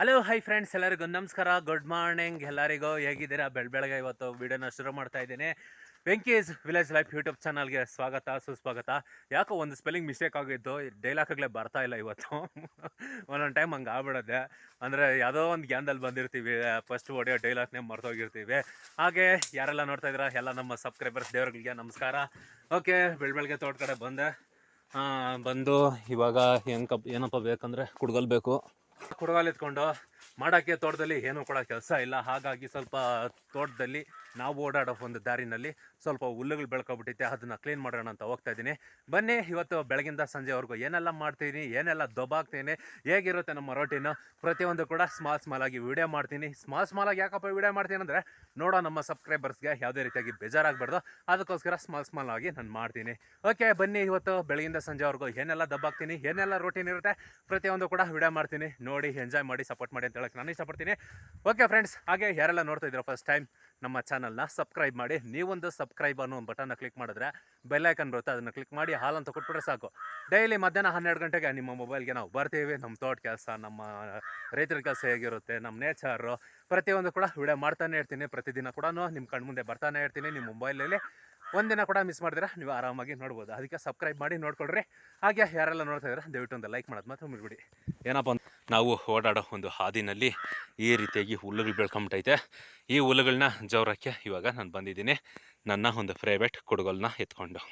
Hello hi friends ಎಲ್ಲರಿಗೂ ನಮಸ್ಕಾರ. Good morning ಎಲ್ಲರಿಗೂ ಹೇಗಿದ್ದೀರಾ? ಬೆಳ, ಬೆಳಗ್ಗೆ ಇವತ್ತು ವಿಡಿಯೋನ ಶುರು ಮಾಡ್ತಾ ಇದ್ದೀನಿ. ವೆಂಕೀಸ್ ವಿಲೇಜ್ ಲೈಫ್ ಯೂಟ್ಯೂಬ್ ಚಾನಲ್ಗೆ ಸ್ವಾಗತ, ಸುಸ್ವಾಗತ. ಯಾಕೋ ಒಂದು ಸ್ಪೆಲ್ಲಿಂಗ್ ಮಿಸ್ಟೇಕ್ ಆಗಿದ್ದು ಡೈಲಾಕ್ಗಳೇ ಬರ್ತಾ ಇಲ್ಲ ಇವತ್ತು. ಒಂದೊಂದು ಟೈಮ್ ಹಂಗೆ ಆಗ್ಬಿಡುತ್ತೆ. ಅಂದರೆ ಯಾವುದೋ ಒಂದು ಗ್ಯಾನ್ದಲ್ಲಿ ಬಂದಿರ್ತೀವಿ. ಫಸ್ಟ್ ಹೊಡೆಯೋ ಡೈಲಾಗ್ನೇ ಮರ್ತೋಗಿರ್ತೀವಿ. ಹಾಗೆ ಯಾರೆಲ್ಲ ನೋಡ್ತಾ ಇದ್ದೀರಾ? ಎಲ್ಲ ನಮ್ಮ ಸಬ್ಸ್ಕ್ರೈಬರ್ಸ್ ದೇವ್ರಿಗೆ ನಮಸ್ಕಾರ. ಓಕೆ ಬೆಳ, ಬೆಳಗ್ಗೆ ತೋಟ ಕಡೆ ಬಂದೆ. ಬಂದು ಇವಾಗ ಹೆಂಗೆ ಏನಪ್ಪ ಬೇಕಂದರೆ ಕುಡ್ಗಲ್ ಬೇಕು ಕುಡ್ಗಾಲ್ ಎತ್ಕೊಂಡು ಮಾಡೋಕ್ಕೆ ತೋಟದಲ್ಲಿ ಏನೂ ಕೂಡ ಕೆಲಸ ಇಲ್ಲ. ಹಾಗಾಗಿ ಸ್ವಲ್ಪ ತೋಟದಲ್ಲಿ ನಾವು ಓಡಾಡೋ ಒಂದು ದಾರಿನಲ್ಲಿ ಸ್ವಲ್ಪ ಹುಲ್ಲುಗಳು ಬೆಳ್ಕೊಬಿಟ್ಟಿದೆ, ಅದನ್ನು ಕ್ಲೀನ್ ಮಾಡೋಣ ಅಂತ ಹೋಗ್ತಾ ಇದ್ದೀನಿ. ಬನ್ನಿ, ಇವತ್ತು ಬೆಳಗಿಂದ ಸಂಜೆವರೆಗೂ ಏನೆಲ್ಲ ಮಾಡ್ತೀನಿ, ಏನೆಲ್ಲ ದೊಬ್ಬಾಕ್ತೀನಿ ಹೇಗಿರುತ್ತೆ ನಮ್ಮ ರೊಟೀನು ಪ್ರತಿಯೊಂದು ಕೂಡ ಸ್ಮಾಲ್ ಸ್ಮಾಲ್ ಆಗಿ ವಿಡಿಯೋ ಮಾಡ್ತೀನಿ. ಸ್ಮಾಲ್ ಸ್ಮಾಲ್ ಆಗಿ ಯಾಕಪ್ಪ ವಿಡಿಯೋ ಮಾಡ್ತೀನಿ ಅಂದರೆ, ನೋಡೋ ನಮ್ಮ ಸಬ್ಸ್ಕ್ರೈಬರ್ಸ್ಗೆ ಯಾವುದೇ ರೀತಿಯಾಗಿ ಬೇಜಾರಾಗಬಾರ್ದು. ಅದಕ್ಕೋಸ್ಕರ ಸ್ಮಾಲ್ ಸ್ಮಾಲ್ ಆಗಿ ನಾನು ಮಾಡ್ತೀನಿ. ಓಕೆ ಬನ್ನಿ, ಇವತ್ತು ಬೆಳಗಿಂದ ಸಂಜೆವರೆಗೂ ಏನೆಲ್ಲ ದಬ್ಬಾಕ್ತೀನಿ ಏನೆಲ್ಲ ರೊಟೀನ್ ಇರುತ್ತೆ, ಪ್ರತಿಯೊಂದು ಕೂಡ ವಿಡಿಯೋ ಮಾಡ್ತೀನಿ. ನೋಡಿ ಎಂಜಾಯ್ ಮಾಡಿ ಸಪೋರ್ಟ್ ಮಾಡಿ ಅಂತ ಹೇಳಕ್ಕೆ ನಾನು ಇಷ್ಟಪಡ್ತೀನಿ. ಓಕೆ ಫ್ರೆಂಡ್ಸ್ ಹಾಗೆ ಯಾರೆಲ್ಲ ನೋಡ್ತಾ ಫಸ್ಟ್ ಟೈಮ್ ನಮ್ಮ ಚಾನಲ್ನ ಸಬ್ಸ್ಕ್ರೈಬ್ ಮಾಡಿ. ನೀವೊಂದು ಸಬ್ಸ್ಕ್ರೈಬ್ ಅನ್ನೋ ಒಂದು ಬಟನ್ನ ಕ್ಲಿಕ್ ಮಾಡಿದ್ರೆ ಬೆಲ್ಲೈಕನ್ ಬರುತ್ತೆ, ಅದನ್ನು ಕ್ಲಿಕ್ ಮಾಡಿ ಹಾಲ್ ಅಂತ ಕೊಟ್ಬಿಟ್ರೆ ಸಾಕು. ಡೈಲಿ ಮಧ್ಯಾಹ್ನ ಹನ್ನೆರಡು ಗಂಟೆಗೆ ನಿಮ್ಮ ಮೊಬೈಲ್ಗೆ ನಾವು ಬರ್ತೀವಿ. ನಮ್ಮ ತೋಟ ಕೆಲಸ, ನಮ್ಮ ರೈತರ ಕೆಲಸ ಹೇಗಿರುತ್ತೆ, ನಮ್ಮ ನೇಚರು ಪ್ರತಿಯೊಂದು ಕೂಡ ವಿಡಿಯೋ ಮಾಡ್ತಾನೆ ಇರ್ತೀನಿ. ಪ್ರತಿದಿನ ಕೂಡ ನಿಮ್ಮ ಕಣ್ಮುಂದೆ ಬರ್ತಾನೆ ಇರ್ತೀನಿ. ನಿಮ್ಮ ಮೊಬೈಲಲ್ಲಿ ಒಂದಿನ ಕೂಡ ಮಿಸ್ ಮಾಡಿದ್ರೆ ನೀವು ಆರಾಮಾಗಿ ನೋಡ್ಬೋದು. ಅದಕ್ಕೆ ಸಬ್ಸ್ಕ್ರೈಬ್ ಮಾಡಿ ನೋಡ್ಕೊಳ್ರಿ. ಹಾಗೆ ಯಾರೆಲ್ಲ ನೋಡ್ತಾ ಇದ್ರೆ, ದಯವಿಟ್ಟು ಒಂದು ಲೈಕ್ ಮಾಡೋದು ಮಾತ್ರ ಮುಗಿಬಿಡಿ ಏನಪ್ಪ ಅಂತ ನಾವು ಓಡಾಡೋ ಒಂದು ಹಾದಿನಲ್ಲಿ ಈ ರೀತಿಯಾಗಿ ಹುಲ್ಲುಗಳು ಬೆಳ್ಕೊಂಬಿಟ್ಟೈತೆ. ಈ ಹುಲ್ಲುಗಳನ್ನ ಜೋರಕ್ಕೆ ಇವಾಗ ನಾನು ಬಂದಿದ್ದೀನಿ. ನನ್ನ ಒಂದು ಪ್ರೈವೇಟ್ ಕುಡುಗೋಲನ್ನ ಎತ್ಕೊಂಡು.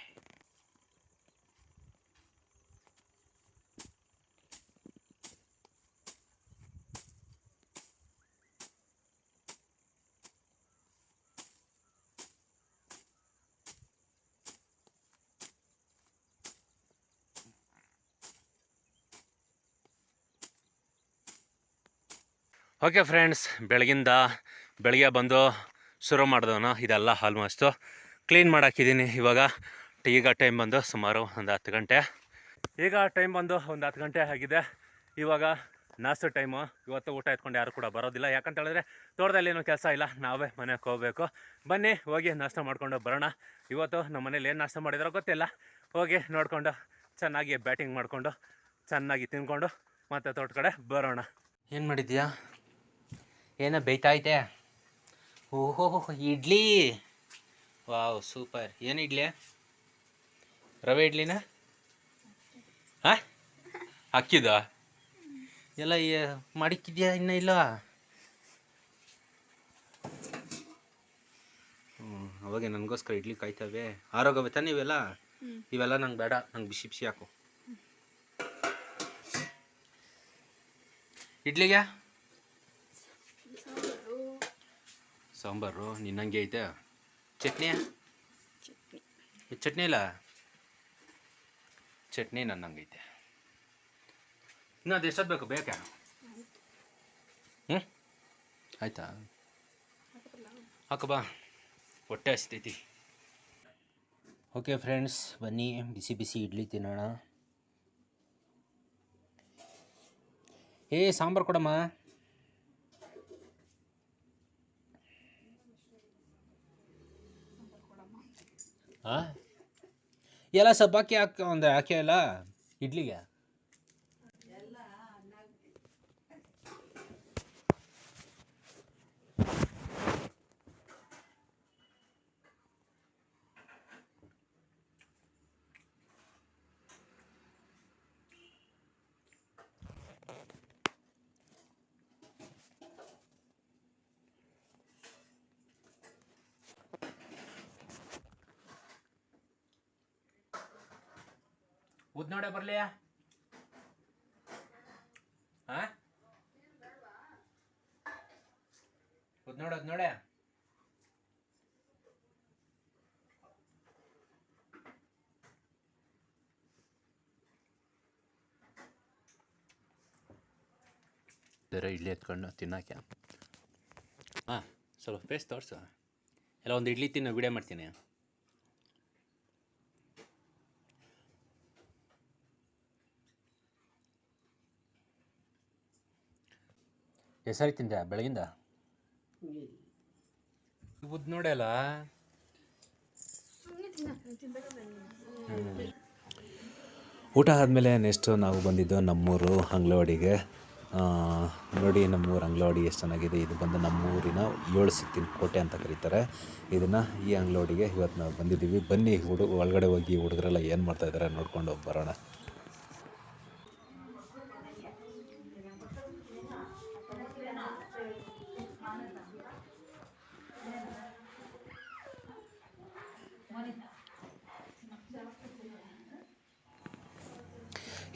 ಓಕೆ ಫ್ರೆಂಡ್ಸ್ ಬೆಳಗಿಂದ ಬೆಳಗ್ಗೆ ಬಂದು ಶುರು ಮಾಡಿದವನು ಇದೆಲ್ಲ ಆಲ್ಮೋಸ್ಟು ಕ್ಲೀನ್ ಮಾಡಾಕಿದ್ದೀನಿ ಇವಾಗ. ಈಗ ಟೈಮ್ ಬಂದು ಸುಮಾರು ಒಂದು ಹತ್ತು ಗಂಟೆ. ಈಗ ಟೈಮ್ ಬಂದು ಒಂದು ಹತ್ತು ಗಂಟೆ ಆಗಿದೆ. ಇವಾಗ ನಾಷ್ಟ ಟೈಮು ಇವತ್ತು ಊಟ ಎತ್ಕೊಂಡು ಯಾರು ಕೂಡ ಬರೋದಿಲ್ಲ. ಯಾಕಂತ ಹೇಳಿದ್ರೆ ತೋಟದಲ್ಲಿ ಏನೂ ಕೆಲಸ ಇಲ್ಲ. ನಾವೇ ಮನೆಗೆ ಹೋಗಬೇಕು. ಬನ್ನಿ, ಹೋಗಿ ನಾಷ್ಟ ಮಾಡ್ಕೊಂಡು ಬರೋಣ. ಇವತ್ತು ನಮ್ಮ ಮನೇಲಿ ಏನು ನಾಷ್ಟ ಮಾಡಿದಾರೋ ಗೊತ್ತಿಲ್ಲ. ಹೋಗಿ ನೋಡಿಕೊಂಡು ಚೆನ್ನಾಗಿ ಬ್ಯಾಟಿಂಗ್ ಮಾಡಿಕೊಂಡು, ಚೆನ್ನಾಗಿ ತಿನ್ಕೊಂಡು ಮತ್ತೆ ತೋಟ ಕಡೆ ಬರೋಣ. ಏನು ಮಾಡಿದ್ಯಾ? ಏನೋ ಬೇಯ್ತಾ ಐತೆ ಓಹೋ ಇಡ್ಲಿ. Wow super. ಏನು ಇಡ್ಲಿ? ರವೆ ಇಡ್ಲಿನ? ಹಾಂ? ಅಕ್ಕಿದ? ಎಲ್ಲ ಮಡಿಕ್ಕಿದ್ಯಾ ಮಾಡಿಕ್ಕಿದ್ಯಾ ಇನ್ನೂ ಇಲ್ಲ? ಹ್ಞೂ ಅವಾಗೆ ನನಗೋಸ್ಕರ ಇಡ್ಲಿ ಕಾಯ್ತವೆ. ಆರೋಗ್ಯ ತಾನೆ ಇವೆಲ್ಲ ಇವೆಲ್ಲ ನಂಗೆ ಬೇಡ ನಂಗೆ ಬಿಸಿ ಬಿಸಿ ಹಾಕು. ಇಡ್ಲಿಗೆ? ಸಾಂಬಾರು ನಿನ್ನಂಗೆ ಐತೆ? ಚಟ್ನಿ? ಚಟ್ನಿ. ಇಲ್ಲ? ಚಟ್ನಿ ನನ್ನಂಗೈತೆ ಇನ್ನು ಅದು ಎಷ್ಟೊತ್ತು ಬೇಕು ಬೇಕಾ ಹ್ಞೂ ಆಯ್ತಾ? ಹಾಕು ಬಾ ಹೊಟ್ಟೆ ಹಸ್ತೈತಿ. ಓಕೆ ಫ್ರೆಂಡ್ಸ್ ಬನ್ನಿ ಬಿಸಿ ಬಿಸಿ ಇಡ್ಲಿ ತಿನ್ನೋಣ. ಏ ಸಾಂಬಾರು ಕೊಡಮ್ಮ. ಆ? ಎಲ್ಲ ಸಬ್ಬಾಕಿ ಹಾಕಿ ಒಂದು ಹಾಕಿ ಇಡ್ಲಿಗೆ ಉದ್ ನೋಡೆ ಬರ್ಲಿ ಹಾ ನೋಡೋದು ನೋಡೆ. ಬೇರೆ ಇಡ್ಲಿ ಎತ್ಕೊಂಡು ತಿನ್ನೋಕೆ ಹಾಂ ಸ್ವಲ್ಪ ಫೇಸ್ ತೋರಿಸು. ಎಲ್ಲ ಒಂದು ಇಡ್ಲಿ ತಿನ್ನೋ ವಿಡಿಯೋ ಮಾಡ್ತೀನಿ. ಎಸರಿ ತಿಂದೆ ಬೆಳಗಿಂದ? ಉದ್ ನೋಡಲ್ಲ? ಊಟ ಆದಮೇಲೆ ನೆಕ್ಸ್ಟು ನಾವು ಬಂದಿದ್ದು ನಮ್ಮೂರು ಅಂಗ್ಲವಾಡಿಗೆ. ಆ, ನೋಡಿ ನಮ್ಮೂರು ಅಂಗ್ಲವಾಡಿ ಎಷ್ಟು ಚೆನ್ನಾಗಿದೆ. ಇದು ಬಂದು ನಮ್ಮೂರಿನ ಏಳು ಸುತ್ತಿನ ಕೋಟೆ ಅಂತ ಕರೀತಾರೆ. ಇದನ್ನು ಈ ಅಂಗ್ಲವಾಡಿಗೆ ಇವತ್ತು ನಾವು ಬಂದಿದ್ದೀವಿ. ಬನ್ನಿ ಹುಡುಗ ಒಳಗಡೆ ಹೋಗಿ ಹುಡುಗರೆಲ್ಲ ಏನು ಮಾಡ್ತಾ ಇದ್ದಾರೆ ನೋಡ್ಕೊಂಡು ಬರೋಣ.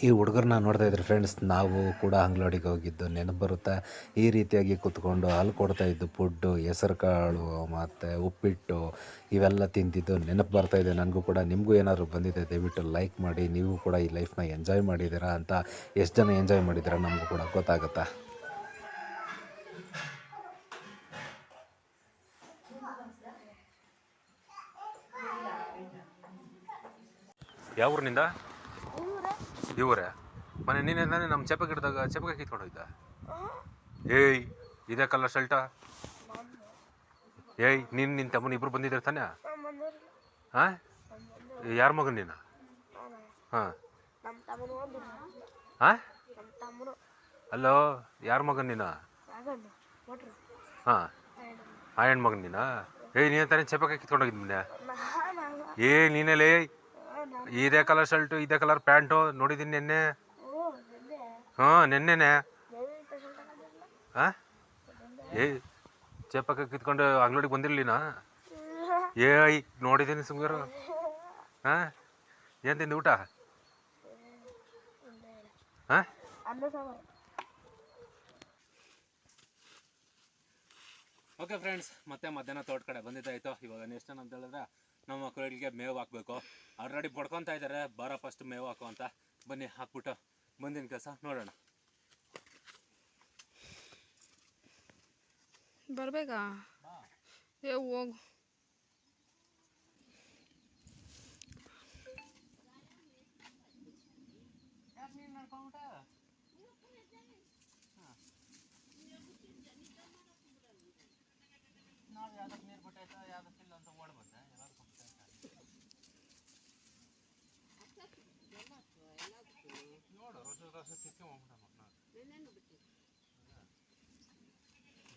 ಈ ಹುಡುಗರನ್ನ ನೋಡ್ತಾ ಇದ್ರೆ ಫ್ರೆಂಡ್ಸ್ ನಾವು ಕೂಡ ಅಂಗ್ಲವಾಡಿಗೆ ಹೋಗಿದ್ದು, ನೆನಪು ಬರುತ್ತಾ. ಈ ರೀತಿಯಾಗಿ ಕೂತ್ಕೊಂಡು ಹಾಲು ಕೊಡ್ತಾ ಇದ್ದು ಫುಡ್ಡು ಹೆಸರು ಕಾಳು ಮತ್ತು ಉಪ್ಪಿಟ್ಟು ಇವೆಲ್ಲ ತಿಂದಿದ್ದು ನೆನಪು ಬರ್ತಾ ಇದೆ. ನನಗೂ ಕೂಡ, ನಿಮಗೂ ಏನಾದರೂ ಬಂದಿದೆ, ದಯವಿಟ್ಟು ಲೈಕ್ ಮಾಡಿ, ನೀವು ಕೂಡ ಈ ಲೈಫ್ನ ಎಂಜಾಯ್ ಮಾಡಿದ್ದೀರಾ ಅಂತ ಎಷ್ಟು ಜನ ಎಂಜಾಯ್ ಮಾಡಿದ್ದೀರಾ ನಮಗೂ ಕೂಡ ಗೊತ್ತಾಗುತ್ತಾ? ಯಾವ ಊರಿನಿಂದ ಇವರೇ. ಮನೆ ನೀನೆ ನಾನೇ ನಮ್ಮ ಚೆಪೆ ಗಿಡದಾಗ ಚೆಪೆ ಕಿತ್ಕೊಂಡು ಹೋಯ್ತಾ? ಏಯ್ ಇದೇ ಕಲರ್ ಶರ್ಟ? ಏಯ್ ನೀನು ನಿನ್ನ ತಮ್ಮನ ಇಬ್ರು ಬಂದಿದ್ದಾರೆ ತಾನೆ? ಹಾಂ? ಯಾರ ಮಗನ್ ನೀನು? ಹಾಂ. ಹಾಂ? ಅಲ್ಲೋ ಯಾರ ಮಗನ್ ನೀನು? ಹಾ ಕೊಟ್ರು ಹಾಂ. ಆ ಹೆಣ್ಣು ನೀನಾ? ಏಯ್ ನೀನು ತಾನೇ ಚೆಪೆ ಕಿತ್ಕೊಂಡು ಹೋಗಿದ್ದು ಮೊನ್ನೆ ಏಯ್ ನೀನೆಲ್ಲೇ? ಇದೇ ಕಲರ್ ಶರ್ಟು, ಇದೇ ಕಲರ್ ಪ್ಯಾಂಟು ನೋಡಿದ್ದೀನಿ ನಿನ್ನೆ. ಹಾಂ, ನಿನ್ನೆನೆ. ಹಾಂ ಏ, ಚೇಪಕ್ಕ ಕಿತ್ಕೊಂಡು ಅಂಗಡಿಗೆ ಬಂದಿರಲಿನಾ ಏಯ್ ನೋಡಿದ್ದೀನಿ ಸುಮ್ಗಾರು. ಹಾಂ ಏನು ತಿಂದು ಊಟ? ಹಾಂ ಓಕೆ ಫ್ರೆಂಡ್ಸ್ ಮತ್ತೆ ಮಧ್ಯಾಹ್ನ ತೋಟ ಕಡೆ ಬಂದಿದ್ದಾಯ್ತು? ಇವಾಗ ನೆಕ್ಸ್ಟ್ ಅಂತ ಹೇಳಿದ್ರೆ ನಮ್ಮ ಮಕ್ಕಳಿಗೆ ಮೇವು ಹಾಕ್ಬೇಕು. ಆಲ್ರೆಡಿ ಬಡ್ಕೊತಾ ಇದ್ದಾರೆ ಬಾರ ಫಸ್ಟ್ ಮೇವು ಹಾಕು ಅಂತ. ಬನ್ನಿ ಹಾಕ್ಬಿಟ್ಟು ಮುಂದಿನ ಕೆಲಸ ನೋಡೋಣ. ಬರ್ಬೇಕಾ? ಏ ಹೋಗು.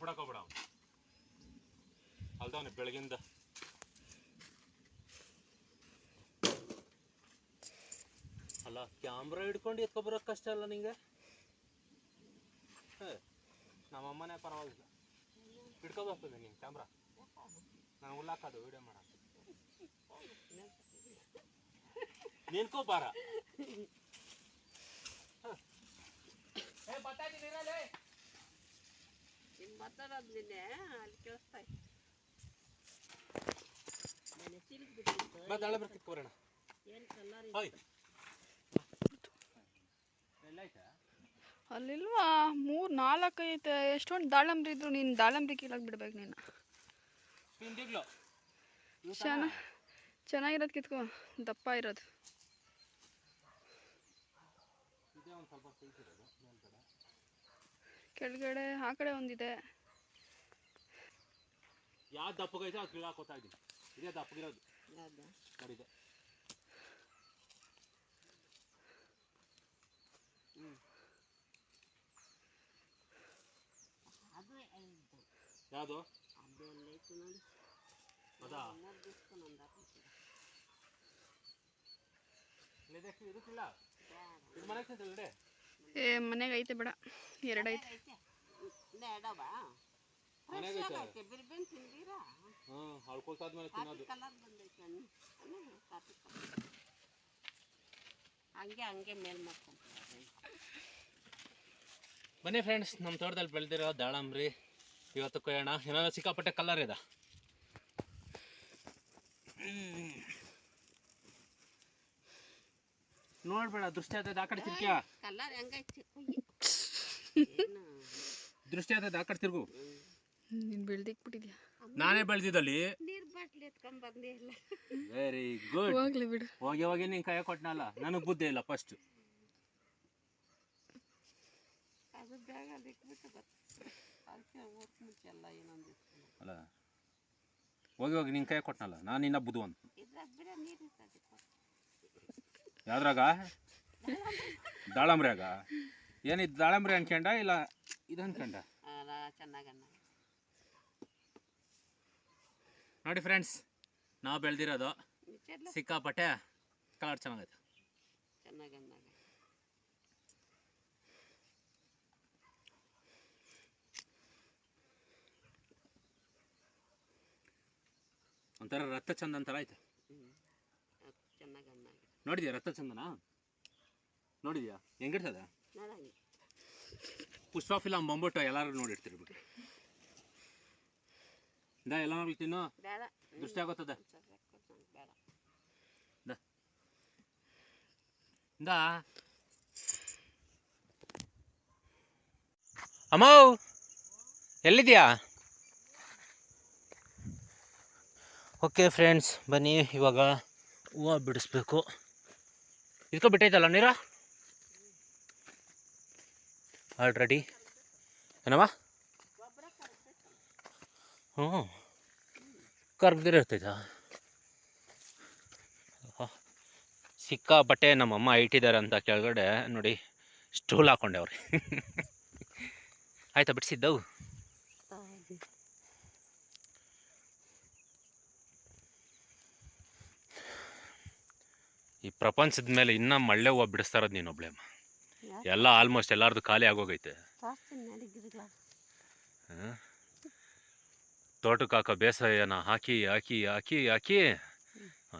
ಬಿಡಕೋಬಿಡ ಅಲ್ದವನು ಬೆಳಗಿಂದ. ಅಲ್ಲ ಕ್ಯಾಮ್ರಾ ಹಿಡ್ಕೊಂಡು ಎತ್ಕೊಬರೋದು ಕಷ್ಟ ಅಲ್ಲ ನಿಂಗೆ? ನಮ್ಮಮ್ಮನೇ ಪರವಾಗಿಲ್ಲ. ಹಿಡ್ಕೊಬರ್ತದೆ ನೀನು ಕ್ಯಾಮ್ರಾ ನಾನು ಉಲ್ಲಾಕದು ವಿಡಿಯೋ ಮಾಡ ನಿನ್ಕೋ ಬಾರ. ಮಾತಾಡೋದು ನಿನ್ನೆ ಅಲ್ಲಿ ಕೇಳಿಸ್ತಾ ಮತ್ತೆ ಹಳೆ ಬರ್ತಿತ್ತು ಬರೋಣ ಏನು ಕಲರ್ ಹೋಯ್. ಎಲ್ಲ ಆಯ್ತಾ? ಅಲ್ಲಿಲ್ವಾ? ಮೂರು ನಾಲ್ಕು ಐತೆ. ಎಷ್ಟೊಂದು ದಾಳಂಬ್ರಿ ಇದ್ರು ನೀನು ದಾಳಂಬ್ರಿ ಕೀಳಕ್ಕೆ ಬಿಡ್ಬೇಕು ನೀನು. ಚೆನ್ನ ಚೆನ್ನಾಗಿರೋದು ಕಿತ್ಕೊ. ದಪ್ಪ ಇರೋದು ಇದೇ ಒಂದು ಸ್ವಲ್ಪ ಸೈಜ್ ಇರೋದು ಮೇಲ್ಗಡೆ ಕೆಳಗಡೆ ಆ ಕಡೆ ಒಂದಿದೆ. ಯಾವ ದಪ್ಪಗೈತೆ ಅದು ಕೀಳಾಕೋತಾ ಇದ್ದೀನಿ. ಇದೇ ದಪ್ಪಗಿರೋದು ಕಡಿದೆ. ಅದು ಇದು ಯಾವುದು? ಅದು ಇದು ಮನೆಗೆ ತಿಂತಲ್ಡೆ ಏ ಮನೆಗೆ ಐತೆ ಬೇಡ. ಎರಡು ಐತೆ. ಬನ್ನಿ ಫ್ರೆಂಡ್ಸ್ ನಮ್ಮ ತೋಟದಲ್ಲಿ ಬೆಳೆದಿರೋ ದಾಳಂಬ್ರಿ ಇವತ್ತು ಕೊಯ್ಯೋಣ. ಏನಾದ್ರು ಸಿಕ್ಕಾಪಟ್ಟೆ ಕಲರ್ ಇದೆ. ನೋಡ್ಬೇಡ ದೃಷ್ಟಿ ಆಗ್ತದೆ ಆ ಕಡೆ ಕಲರ್ ಹೆಂಗೈತೆ ದೃಷ್ಟಿ ಆಗ್ತದೆ ಆ ಕಡೆ ತಿರ್ಗು. ಬೆಳ್ದಿಕ್ ಬಿಟ್ಟಿದ್ಯಾ? ನಾನೇ ಬೆಳ್ದಿದ್ದಲ್ಲಿ. ನೀರು ಬಾಟ್ಲಿ ಎತ್ಕೊಂಡ್ ಬಂದೇ ಇಲ್ಲ ವೆರಿ ಗುಡ್ ಹೋಗ್ಲಿ ಬಿಡು. ಹೋಗಿ ಹೋಗಿ ನಿನ್ ಕೈ ಕೊಟ್ಟನಲ್ಲ ನನಗ್ ಬುದ್ಧಿ ಇಲ್ಲ ಫಸ್ಟ್ ಅದು ಬ್ಯಾಗ ಇಟ್ಬಿಟ್ಟು ಬರ್ತೀನಿ ಅದಕ್ಕೆ ಹೋಗಕ್ಕೆ ಮುಂಚೆ ಎಲ್ಲ ಇನ್ನೊಂದು ಅಲ್ಲ. ಹೋಗಿ ಹೋಗಿ ನಿನ್ ಕೈ ಕೊಟ್ಟನಲ್ಲ ನಾನು ಇನ್ನ ಅಂತ ಇದ್ರಾಗ ಬಿಡ ನೀರು ಇರ್ತದೆ ಯಾವ್ದ್ರಾಗ? ದಾಳಂಬ್ರ್ಯಾಗ. ಏನಿದ್ ದಾಳಂಬ್ರಿ ಅನ್ಕೊಂಡ ಇಲ್ಲ ಇದು ಅನ್ಕೊಂಡ? ನೋಡಿ ಫ್ರೆಂಡ್ಸ್ ನಾವು ಬೆಳೆದಿರೋದು ಸಿಕ್ಕಾಪಟ್ಟೆ ಕಲರ್ ಚೆನ್ನಾಗೈತೆ. ಒಂಥರ ರಕ್ತ ಚಂದ ಅಂತಾರ ಆಯ್ತು ನೋಡಿದ್ಯಾ ರಕ್ತ ಚಂದನ ನೋಡಿದ್ಯಾ? ಹೆಂಗಿರ್ತದ? ಪುಷ್ಪ ಫಿಲಮ್ ಬಂಬಿಟ್ಟು ಎಲ್ಲರೂ ನೋಡಿರ್ತೀರಿ ಬಿಡಿ ದಾ ಎಲ್ಲ ನೋಡಿ ತಿನ್ನು ದೃಷ್ಟಿ ಇಂದ ಅಮ್ಮ ಎಲ್ಲಿದ್ಯಾ? ಓಕೆ ಫ್ರೆಂಡ್ಸ್ ಬನ್ನಿ ಇವಾಗ ಹೂವು ಬಿಡಿಸ್ಬೇಕು. ಇದಕ್ಕೂ ಬಿಟ್ಟೈತಲ್ಲ ನೀರ? ಆಲ್ರೆಡಿ ಏನವ ಹ್ಞೂ ಕರ್ಗದಿರ ಸಿಕ್ಕ ಸಿಕ್ಕಾಪಟ್ಟೆ ನಮ್ಮಮ್ಮ ಇಟ್ಟಿದ್ದಾರೆ ಅಂತ ಕೆಳಗಡೆ ನೋಡಿ, ಸ್ಟೂಲ್ ಹಾಕೊಂಡೆ ಅವ್ರಿ. ಆಯ್ತಾ ಬಿಡಿಸಿದ್ದವು? ಈ ಪ್ರಪಂಚದ ಮೇಲೆ ಇನ್ನೂ ಮಳ್ಳೆ ಹೂವು ಬಿಡಿಸ್ತಾ ಇರೋದು ನೀನೊಬ್ಳೆ. ಅಮ್ಮ ಎಲ್ಲ ಆಲ್ಮೋಸ್ಟ್ ಎಲ್ಲಾರ್ದು ಖಾಲಿ ಆಗೋಗೈತೆ? ತೋಟಕ್ಕೆ ಹಾಕೋ ಬೇಸಾಯನ ಹಾಕಿ ಹಾಕಿ ಹಾಕಿ ಹಾಕಿ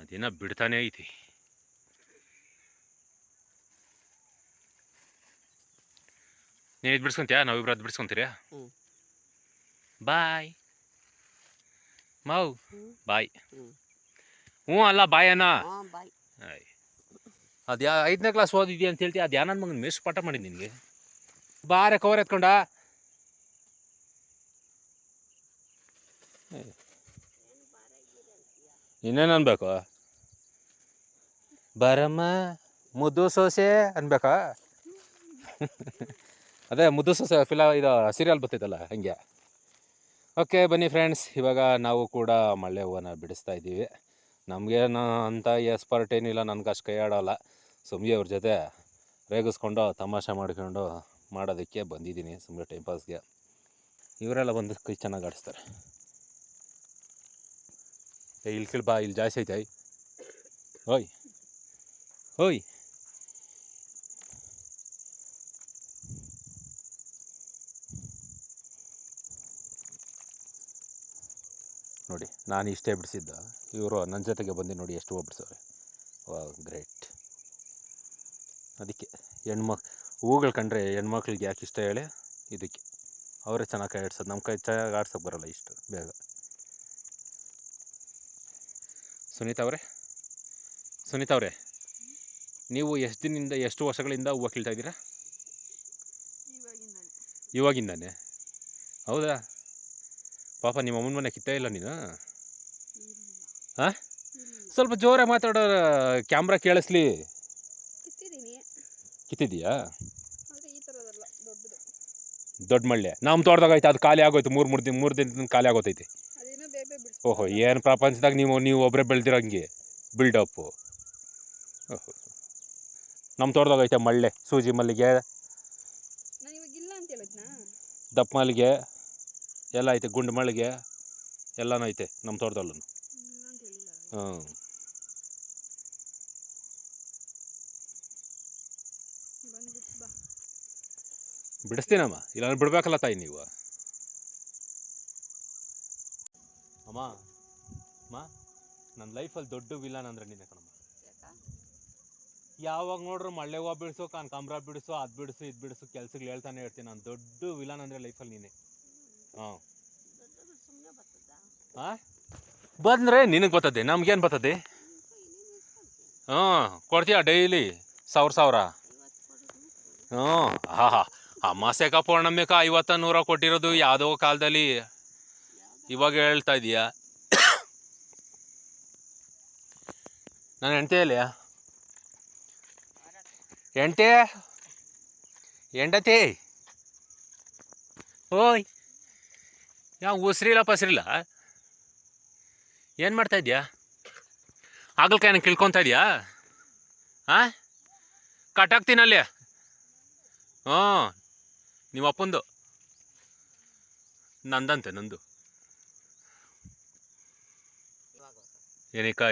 ದಿನ ಬಿಡ್ತಾನೇ ಐತಿ. ನೀನು ಇದು ಬಿಡಿಸ್ಕೊಂತೀಯಾ? ನಾವಿಬ್ರು ಅದು ಬಿಡಿಸ್ಕೊಂತೀರಾ. ಬಾಯ್. ಮಾವ್. ಬಾಯ್. ಹ್ಞೂ ಅಲ್ಲ ಬಾಯ್ ಅಣ್ಣ. ಬಾಯ್. ಅದು ಯಾ ಐದನೇ ಕ್ಲಾಸ್ ಓದಿದ್ಯಾ ಅಂತ ಹೇಳ್ತಿ, ಅದು ಯಾನಂದ್ ಮಗನ ಮಿಸ್ ಪಾಠ ಮಾಡಿ ನಿನಗೆ? ಬಾರೆ ಕವರ್ ಎತ್ಕೊಂಡ? ಇನ್ನೇನು ಅನ್ಬೇಕು? ಬರಮ್ಮ ಮುದ್ದು ಸೋಸೆ ಅನ್ಬೇಕಾ? ಅದೇ ಮುದ್ದು ಸೋಸೆ, ಫಿಲ ಇದು ಸೀರಿಯಲ್ ಬರ್ತೈತಲ್ಲ, ಹಂಗೆ. ಓಕೆ ಬನ್ನಿ ಫ್ರೆಂಡ್ಸ್ ಇವಾಗ ನಾವು ಕೂಡ ಮಳೆ ಹೂವನ್ನ ಬಿಡಿಸ್ತಾ ಇದ್ದೀವಿ. ನಮಗೇನು ಅಂತ ಎಸ್ಪರ್ಟ್ ಏನಿಲ್ಲ, ನನಗೆ ಅಷ್ಟು ಕೈ ಆಡೋಲ್ಲ. ಸುಮ್ಗೆ ಅವ್ರ ಜೊತೆ ರೇಗಿಸ್ಕೊಂಡು, ತಮಾಷೆ ಮಾಡ್ಕೊಂಡು ಮಾಡೋದಕ್ಕೆ ಬಂದಿದ್ದೀನಿ ಸುಮ್ಮನೆ ಟೈಮ್ ಪಾಸ್ಗೆ ಇವರೆಲ್ಲ ಬಂದು ಕೈ ಚೆನ್ನಾಗಿ ಆಡಿಸ್ತಾರೆ. ಇಲ್ಲಿ ಕಿಲ್ ಬಾ, ಇಲ್ಲಿ ಜಾಸ್ತಿ ಐತೆ ಓಯ್ ಓಯ್ ನೋಡಿ ನಾನು ಇಷ್ಟೇ ಬಿಡಿಸಿದ್ದ. ಇವರು ನನ್ನ ಜೊತೆಗೆ ಬಂದು ನೋಡಿ ಎಷ್ಟು ಹೂವು ಬಿಡಿಸೋರೆ ವಾ ಗ್ರೇಟ್. ಅದಕ್ಕೆ ಹೆಣ್ಮಕ್ ಹೂಗಳು ಕಂಡ್ರೆ ಹೆಣ್ಮಕ್ಳಿಗೆ ಯಾಕೆ ಇಷ್ಟ ಹೇಳಿ ಇದಕ್ಕೆ. ಅವರೇ ಚೆನ್ನಾಗಿ ಕೈ ಆಡ್ಸೋದು. ನಮ್ಮ ಕೈ ಚೆನ್ನಾಗಿ ಆಡ್ಸೋಕೆ ಬರೋಲ್ಲ ಇಷ್ಟು ಬೇಗ. ಸುನೀತಾ ಅವರೇ? ಸುನೀತಾ ಅವರೇ ನೀವು ಎಷ್ಟು ದಿನದಿಂದ ಎಷ್ಟು ವರ್ಷಗಳಿಂದ ಹೂವು ಕೀಳ್ತಾ ಇದ್ದೀರಾ? ಇವಾಗಿಂದಾನೆ? ಹೌದಾ? ಪಾಪ ನಿಮ್ಮ ಅಮ್ಮನ ಮನೆ ಕಿತ್ತ ಇಲ್ಲ ನೀನು? ಹಾಂ? ಸ್ವಲ್ಪ ಜೋರಾಗಿ ಮಾತಾಡೋ ಕ್ಯಾಮ್ರಾ ಕೇಳಿಸ್ಲಿ. ಕಿತ್ತಿದೀಯಾ ದೊಡ್ಡ ಮಳ್ಳೆ. ನಮ್ಮ ತೋಟದಾಗ ಐತೆ ಅದು ಖಾಲಿ ಆಗೋಯ್ತು ಮೂರು ಮೂರು ದಿನ ಮೂರು ದಿನದಿಂದ ಖಾಲಿ ಆಗೋತೈತಿ. ಓಹೋ ಏನು ಪ್ರಪಂಚದಾಗ ನೀವು ನೀವು ಒಬ್ಬರೇ ಬೆಳೆದಿರಂಗೆ ಬಿಲ್ಡಪ್ಪು ಓಹೋ. ನಮ್ಮ ತೋಟದಾಗ ಐತೆ ಮಳ್ಳೆ ಸೂಜಿ ಮಲ್ಲಿಗೆ ದಪ್ಪ ಮಲ್ಲಿಗೆ. ಎಲ್ಲ ಐತೆ ಗುಂಡು ಮಲ್ಲಿಗೆ ಎಲ್ಲನೂ ಐತೆ ನಮ್ಮ ತೋಟದಲ್ಲೂ ಹ್ಞೂ ಬಿಡಿಸ್ತೀನಮ್ಮ ಇಲ್ಲಾಂದ್ರೆ ಬಿಡ್ಬೇಕಲ್ಲ ತಾಯಿ ನೀವು. ಅಮ್ಮ ಅಮ್ಮ ನನ್ನ ಲೈಫಲ್ಲಿ ದೊಡ್ಡ ವಿಲನ್ ಅಂದ್ರೆ ನೀನೆ ಕಣಮ್ಮ. ಯಾವಾಗ ನೋಡ್ರು ಮಳ್ಳೆ ಹೂವು ಬಿಡಿಸು ಕನಕಾಂಬ್ರ ಬಿಡಿಸು ಅದು ಬಿಡಿಸು ಇದು ಬಿಡಿಸು ಕೆಲ್ಸಗಳು ಹೇಳ್ತಾನೆ ಇರ್ತೀನಿ. ನಾನು ದೊಡ್ಡ ವಿಲನ್ ಅಂದರೆ ಲೈಫಲ್ಲಿ ನೀನೆ ಹಾಂ ಸುಮ್ಮನೆ ಬರ್ತದ ಹಾಂ ಬಂದರೆ ನಿನಗೆ ಬರ್ತದೆ ನಮ್ಗೇನು ಬರ್ತದೆ? ಹಾಂ ಕೊಡ್ತೀಯ ಡೈಲಿ? ಸಾವಿರ ಸಾವಿರ? ಹ್ಞೂ ಹಾ ಹಾ. ಅಮಾಸೆಕ ಪೌರ್ಣಮಿಕ ಐವತ್ತ ನೂರ ಕೊಟ್ಟಿರೋದು ಯಾವುದೋ ಕಾಲದಲ್ಲಿ. ಇವಾಗ ಹೇಳ್ತಾ ಇದೀಯಾ? ನಾನು ಹೆಂಡತಿ ಇಲ್ಲ ಹೆಂಡತಿ? ಹೆಂಡತಿ? ಓಯ್. ಯಾವ ಉಸಿರಿಲ್ಲ, ಪಸಿರಿಲ್ಲ? ಏನು ಮಾಡ್ತಾ ಇದೆಯಾ? ಹಾಗಲ್ಕಾಯನ್ನ ಕಿಳ್ಕೊತಾ ಇದೆಯಾ? ಹಾಂ ಕಟ್ಟಾಕ್ತೀನಲ್ಲಿ ಹ್ಞೂ, ನಿಮ್ಮ ಅಪ್ಪಂದು. ನಂದಂತೆ, ನಂದು. ಹೋಗ್ತಾ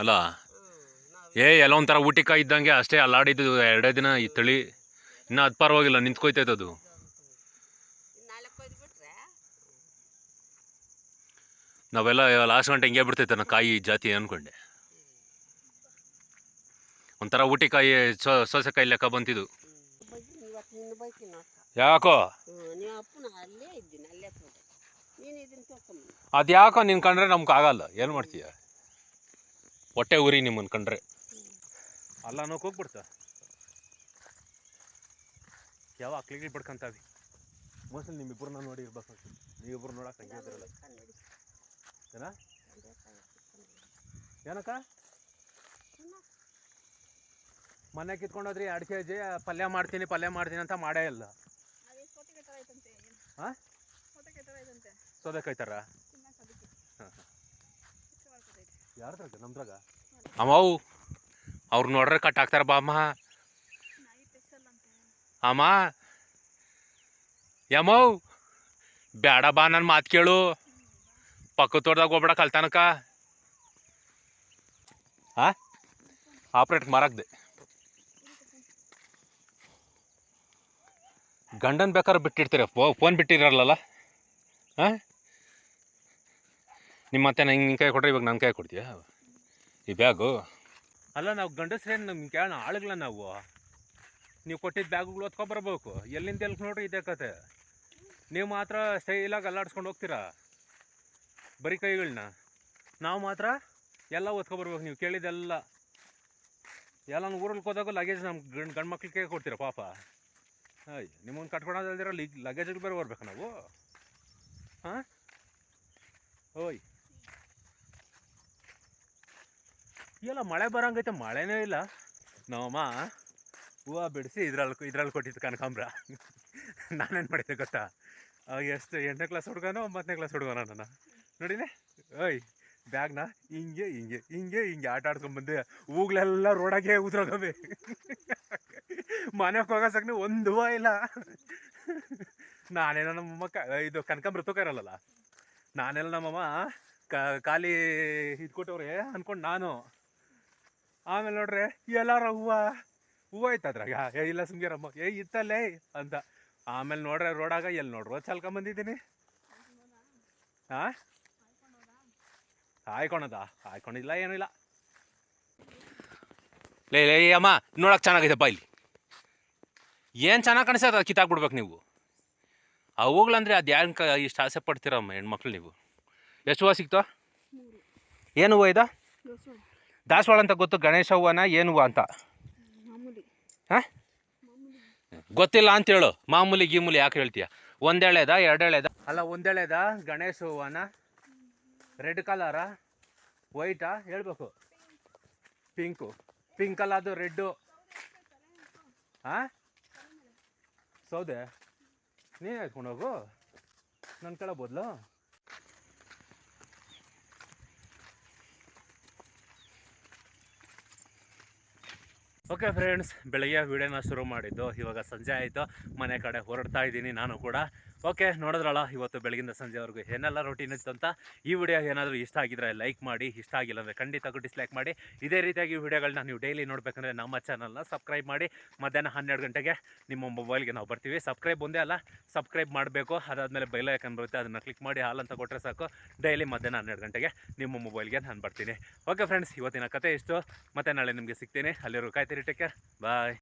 ಅಲ್ಲ? ಏ, ಎಲ್ಲ ಒಂಥರ ಊಟಿಕಾಯಿ ಇದ್ದಂಗೆ ಅಷ್ಟೇ ಅಲ್ಲಾಡಿದ್ದು, ಎರಡೇ ದಿನ ಈ ತಳಿ. ಇನ್ನೂ ಅದು ಪರವಾಗಿಲ್ಲ ನಿಂತ್ಕೊಯ್ತೈತೆ ಅದು ನಾಳೆ ಕೊಯ್ದು ಬಿಟ್ರೆ ನಾವೆಲ್ಲ ಲಾಸ್ಟ್ ಗಂಟೆ ಹಿಂಗೆ ಬಿಡ್ತೈತೆ ನಾ ಕಾಯಿ ಜಾತಿ ಅನ್ಕೊಂಡೆ. ಒಂಥರ ಊಟಿಕಾಯಿ ಕಾಯಿ ಸೋಸೆಕಾಯಿ ಲೆಕ್ಕ ಬಂತಿದ್ದು ನಿನ್ನ ಯಾಕೋ? ಅದು ಯಾಕೋ ನಿನ್ ಕಂಡ್ರೆ ನಮ್ಗೆ ಆಗಲ್ಲ. ಏನು ಮಾಡ್ತೀಯ? ಹೊಟ್ಟೆ ಉರಿ ನಿಮ್ಮನ್ ಕಂಡ್ರೆ. ಅಲ್ಲ ಅನ್ನೋಕೆ ಹೋಗ್ಬಿಡ್ತ ಯಾವ ಅಕ್ಲಿಗೆ ಬಿಡ್ಕಂತಾವಿ ಮೋಸ್ಟ್ಲಿ ನಿಮ್ಮಿಬ್ಬರನ್ನ ನೋಡಿ ಇರ್ಬೇಕು. ನೀವಿಬ್ಬರು ನೋಡಕ್ಕೆ ಹಂಗೆ ಏನ? ಏನಕ್ಕ? ಮನೆ ಕಿತ್ಕೊಂಡೋದ್ರಿ ಎರಡು ಕೆ ಜಿ ಪಲ್ಯ ಮಾಡ್ತೀನಿ ಪಲ್ಯ ಮಾಡ್ತೀನಿ ಅಂತ ಮಾಡೇ ಇಲ್ಲ. ಹಾ? ಸೌದೆಕಾಯಿ ಥರ ಯಾರ್ದ್ರಾಗ ನಮ್ದ್ರಾಗ? ಅಮ್ಮವು ಅವ್ರು ನೋಡ್ರೆ ಕಟ್ ಹಾಕ್ತಾರ ಬಾ ಅಮ್ಮ. ಅಮ್ಮ. ಯಮ್ಮವ್ ಬ್ಯಾಡ ಬಾ ನನ್ನ ಮಾತು ಕೇಳು. ಪಕ್ಕ ತೋಟದಾಗ ಹೋಗ್ಬೇಡ ಕಲ್ತಾನಕ ಹಾಂ ಆಪ್ರೇಟ್ ಮಾರಾಕ್ದೆ ಗಂಡನ್ ಬೇಕಾದ್ರೆ ಬಿಟ್ಟಿರ್ತೀರ? ಫೋನ್ ಬಿಟ್ಟಿರಲ್ಲ ಹಾಂ ನಿಮ್ಮ ಮತ್ತೆ ನಂಗೆ ನಿಮ್ಮ ಕೈ ಕೊಟ್ರೆ ಇವಾಗ ನನ್ನ ಕೈ ಕೊಡ್ತೀಯಾ? ಈ ಬ್ಯಾಗು? ಅಲ್ಲ, ನಾವು ಗಂಡಸ್ರೇನು ನಮ್ಗೆ ಕೇಳೋಣ? ಆಳುಗಳ ನಾವು. ನೀವು ಕೊಟ್ಟಿದ್ದ ಬ್ಯಾಗುಗಳು ಹೊತ್ಕೊಬರ್ಬೇಕು ಎಲ್ಲಿಂದ ಎಲ್ಲಿ ನೋಡ್ರಿ ಇದೇ ಕತೆ. ನೀವು ಮಾತ್ರ ಸ್ಟೈಲಾಗಿ ಅಲ್ಲಾಡ್ಸ್ಕೊಂಡು ಹೋಗ್ತೀರಾ? ಬರೀ ಕೈಗಳನ್ನ ನಾವು ಮಾತ್ರ ಎಲ್ಲ ಹೊತ್ಕೊಬರ್ಬೇಕು ನೀವು ಕೇಳಿದ್ದೆಲ್ಲ ಎಲ್ಲ ಊರಲ್ಲಿ ಹೋದಾಗ ಲಗೇಜ್ ನಮ್ಮ ಗಂಡು ಗಂಡು ಮಕ್ಳಿಗೆ ಕೊಡ್ತೀರ ಪಾಪ. ಅಯ್ಯ ನಿಮ್ಮನ್ನು ಕಟ್ಕೊಳೋದಲ್ದಿರೋ ಲಿಗ್ ಲಗೇಜಿಗೆ ಬೇರೆ ಬರ್ಬೇಕು ನಾವು. ಹಾಂ? ಓಯ್. ಎಲ್ಲ ಮಳೆ ಬರಂಗೈತೆ, ಮಳೆನೇ ಇಲ್ಲ. ನಮ್ಮಮ್ಮ ಹೂವು ಬಿಡಿಸಿ ಇದ್ರಲ್ಲಿ ಇದ್ರಲ್ಲಿ ಕೊಟ್ಟಿದ್ದು ಕನಕಾಂಬ್ರ ನಾನೇನು ಮಾಡಿದ್ದೆ ಗೊತ್ತಾ? ಎಷ್ಟು ಎಂಟನೇ ಕ್ಲಾಸ್ ಹುಡುಗನೋ, ಒಂಬತ್ತನೇ ಕ್ಲಾಸ್ ಹುಡುಗನೋ ನಾನು. ನೋಡಿನೆ ಓಯ್, ಬ್ಯಾಗ್ನ ಹಿಂಗೆ ಹಿಂಗೆ ಹಿಂಗೆ ಹಿಂಗೆ ಆಟ ಆಡ್ಸ್ಕೊಂಡ್ಬಂದೆ ಹೂಗಳೆಲ್ಲ ರೋಡಾಗೆ ಉದ್ರೋಗವೆ ಮನೆಗೆ ಹೋಗೋಸಕ್ನೆ ಒಂದು ಇಲ್ಲ. ನಾನೇನೋ ನಮ್ಮಮ್ಮ ಕ ಇದು ಕನಕಾಂಬ್ರ ತೂಕ ಇರಲ್ಲಲ್ಲ? ನಾನೆಲ್ಲ ನಮ್ಮಮ್ಮ ಖಾಲಿ ಇದು ಕೊಟ್ಟವ್ರೆ ಅನ್ಕೊಂಡು ನಾನು. ಆಮೇಲೆ ನೋಡ್ರೆ ಎಲ್ಲಾರ ಹೂವ, ಹೂವು ಐತೆ ಅದ್ರಾಗ. ಏ, ಇಲ್ಲ ಸುಮ್ಗಿರಮ್ಮ ಏ, ಇತ್ತಲ್ಲೇ ಅಂತ. ಆಮೇಲೆ ನೋಡ್ರೆ ರೋಡಾಗ ಎಲ್ಲಿ ನೋಡ್ರು? ಚಲ್ಕೊಂಬಂದಿದ್ದೀನಿ. ಹಾ ಆಯ್ಕೊಳದ ಆಯ್ಕೊಂಡಿಲ್ಲ ಇಲ್ಲ. ಲೇ ಲೇ ಅಮ್ಮ ನೋಡಕ್ ಚೆನ್ನಾಗಿದೆ ಬಾ ಇಲ್ಲಿ. ಏನು ಚೆನ್ನಾಗಿ ಕಾಣಿಸ್ತದೆ ಅದು ಕಿತ್ತಾಕ್ಬಿಡ್ಬೇಕು ನೀವು. ಆ ಹೂಗಳಂದ್ರೆ ಅದು ಯಾರ ಕ ಇಷ್ಟು ಆಸೆ ಪಡ್ತೀರಮ್ಮ ಹೆಣ್ಮಕ್ಳು ನೀವು? ಎಷ್ಟು ಹೂವು ಸಿಕ್ತೋ? ಏನು ಹೂವು ಇದ? ದಾಸವಾಳ ಅಂತ ಗೊತ್ತು ಗಣೇಶ ಹೂವನ ಏನು ಹೂವು ಅಂತ? ಮಾಮೂಲಿ. ಹಾಂ? ಗೊತ್ತಿಲ್ಲ ಅಂತ ಹೇಳು. ಮಾಮೂಲಿ ಗೀಮೂಲಿ ಯಾಕೆ ಹೇಳ್ತೀಯ? ಒಂದೇಳೆದ ಎರಡೆಳೆದ? ಅಲ್ಲ ಒಂದೇಳೆದ ಗಣೇಶ ಹೂವನ? ರೆಡ್ ಕಲರಾ? ವೈಟಾ? ಹೇಳ್ಬೇಕು. ಪಿಂಕು. ಪಿಂಕ್ ಅಲ್ಲ ಅದು ರೆಡ್ಡು. ಹಾಂ ಸೌದೆ? ನೀನು ಹೋಗು. ನನ್ನ ಕಡೆ ಬದಲು. ಓಕೆ ಫ್ರೆಂಡ್ಸ್ ಬೆಳಗ್ಗೆ ವಿಡಿಯೋನ ಶುರು ಮಾಡಿದ್ದು. ಇವಾಗ ಸಂಜೆ ಆಯಿತು. ಮನೆ ಕಡೆ ಹೊರಡ್ತಾ ಇದ್ದೀನಿ ನಾನು ಕೂಡ. ಓಕೆ, ನೋಡಿದ್ರಲ್ಲ, ಇವತ್ತು ಬೆಳಗಿಂದ ಸಂಜೆವರೆಗೂ ಏನೆಲ್ಲ ರೊಟೀನ್ ಇತ್ತು ಅಂತ? ಈ ವಿಡಿಯೋ ಏನಾದರೂ ಇಷ್ಟ ಆಗಿದ್ರೆ ಲೈಕ್ ಮಾಡಿ, ಇಷ್ಟ ಆಗಿಲ್ಲ ಅಂದರೆ ಖಂಡಿತ ಡಿಸ್ಲೈಕ್ ಮಾಡಿ. ಇದೇ ರೀತಿಯಾಗಿ ವಿಡಿಯೋಗಳನ್ನ ನೀವು ಡೈಲಿ ನೋಡಬೇಕಂದ್ರೆ ನಮ್ಮ ಚಾನಲ್ನ ಸಬ್ಸ್ಕ್ರೈಬ್ ಮಾಡಿ. ಮಧ್ಯಾಹ್ನ ಹನ್ನೆರಡು ಗಂಟೆಗೆ ನಿಮ್ಮ ಮೊಬೈಲ್ಗೆ ನಾವು ಬರ್ತೀವಿ. ಸಬ್ಸ್ಕ್ರೈಬ್ ಒಂದೇ ಅಲ್ಲ ಸಬ್ಸ್ಕ್ರೈಬ್ ಮಾಡಬೇಕು. ಅದಾದಮೇಲೆ ಬೆಲ್ ಐಕನ್ ಬರುತ್ತೆ, ಅದನ್ನು ಕ್ಲಿಕ್ ಮಾಡಿ, ಹಾಲು ಅಂತ ಕೊಟ್ಟರೆ ಸಾಕು. ಡೈಲಿ ಮಧ್ಯಾಹ್ನ ಹನ್ನೆರಡು ಗಂಟೆಗೆ ನಿಮ್ಮ ಮೊಬೈಲ್ಗೆ ನಾನು ಬರ್ತೀನಿ. ಓಕೆ ಫ್ರೆಂಡ್ಸ್ ಇವತ್ತಿನ ಕತೆ ಇಷ್ಟು. ಮತ್ತೆ ನಾಳೆ ನಿಮಗೆ ಸಿಗ್ತೀನಿ. ಅಲ್ಲಿರೋ ಕಾಯ್ತಿರಿ ಟೇಕ್ ಕೇರ್ ಬಾಯ್